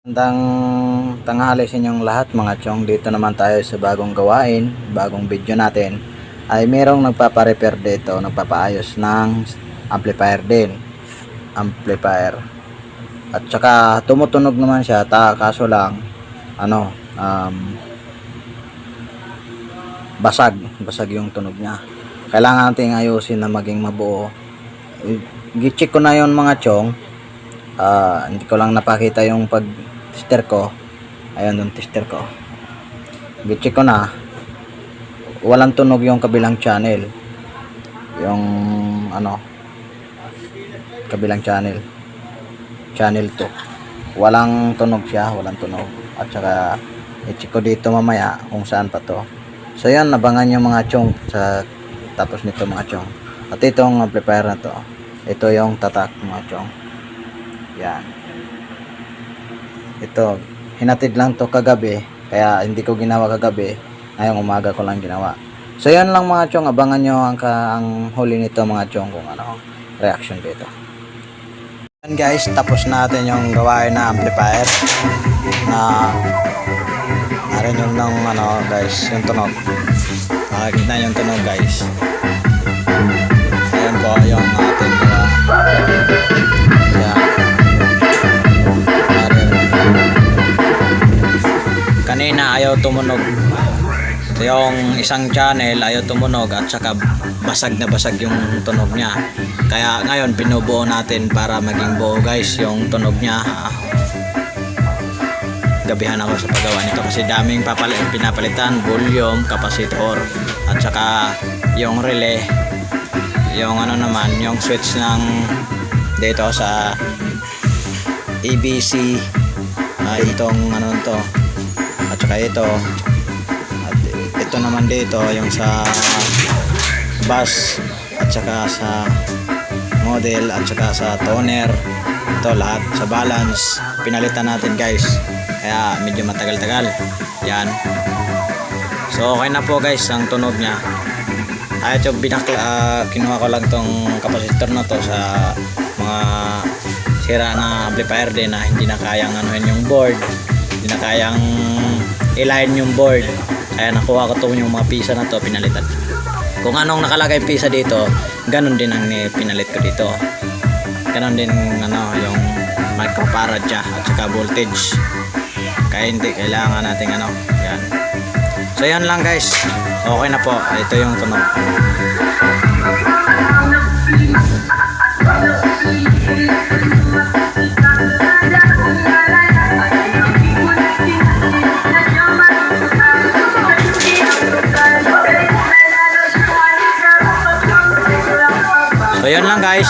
Magandang tanghali sa inyong lahat mga chong. Dito naman tayo sa bagong gawain, bagong video natin. Ay merong nagpapa-repair dito, nagpapaayos ng amplifier din. Amplifier. At saka tumutunog naman siya, ta kaso lang ano, um, basag, basag yung tunog niya. Kailangan nating ayusin na maging mabuo. I-check ko na yon mga chong. Ah, hindi ko lang napakita yung pag tester ko. Ayun yung tester ko. I-check ko na. Walang tunog yung kabilang channel. Yung ano kabilang channel. Channel 2. Walang tunog siya, walang tunog. At saka i-check ko dito mamaya kung saan pa to. So yan, nabangan yung mga chong sa tapos nito mga chong. At itong amplifier na to. Ito yung tatak mga chong. Yan. Ito, hinatid lang to kagabi. Kaya hindi ko ginawa kagabi. Ngayong umaga ko lang ginawa. So yan lang mga chong. Abangan nyo ang, ka, ang huli nito mga chong kung ano reaction dito. Yan guys, tapos natin yung gawain na amplifier na narin yung ng ano guys, yung tunog. Makikita yung tunog guys. Kanina ayaw tumunog. Yung isang channel ayaw tumunog at saka basag na basag yung tunog niya. Kaya ngayon binubuo natin para maging buo guys yung tunog niya. Gabihan ako sa paggawa nito kasi daming papal pinapalitan volume, capacitor at saka yung relay yung ano naman yung switch ng dito sa ABC ah, itong ano to at saka ito. At ito naman dito yung sa bus at saka sa model at saka sa toner. Ito lahat sa balance. Pinalitan natin guys. Kaya medyo matagal-tagal. Yan. So okay na po guys ang tunog niya. Ay ito binakla ah, kinuha ko lang tong capacitor na to sa mga sira na amplifier din na hindi na kayang anuhin yung board. Hindi na kayang i-line yung board. Kaya nakuha ko to yung mga pisa na to pinalitan. Kung anong nakalagay pisa dito ganun din ang pinalit ko dito. Ganun din ano yung microfarad siya at saka voltage. Kaya hindi kailangan nating ano yan. So yan lang guys. Okay na po. Ito yung tunog so yan lang guys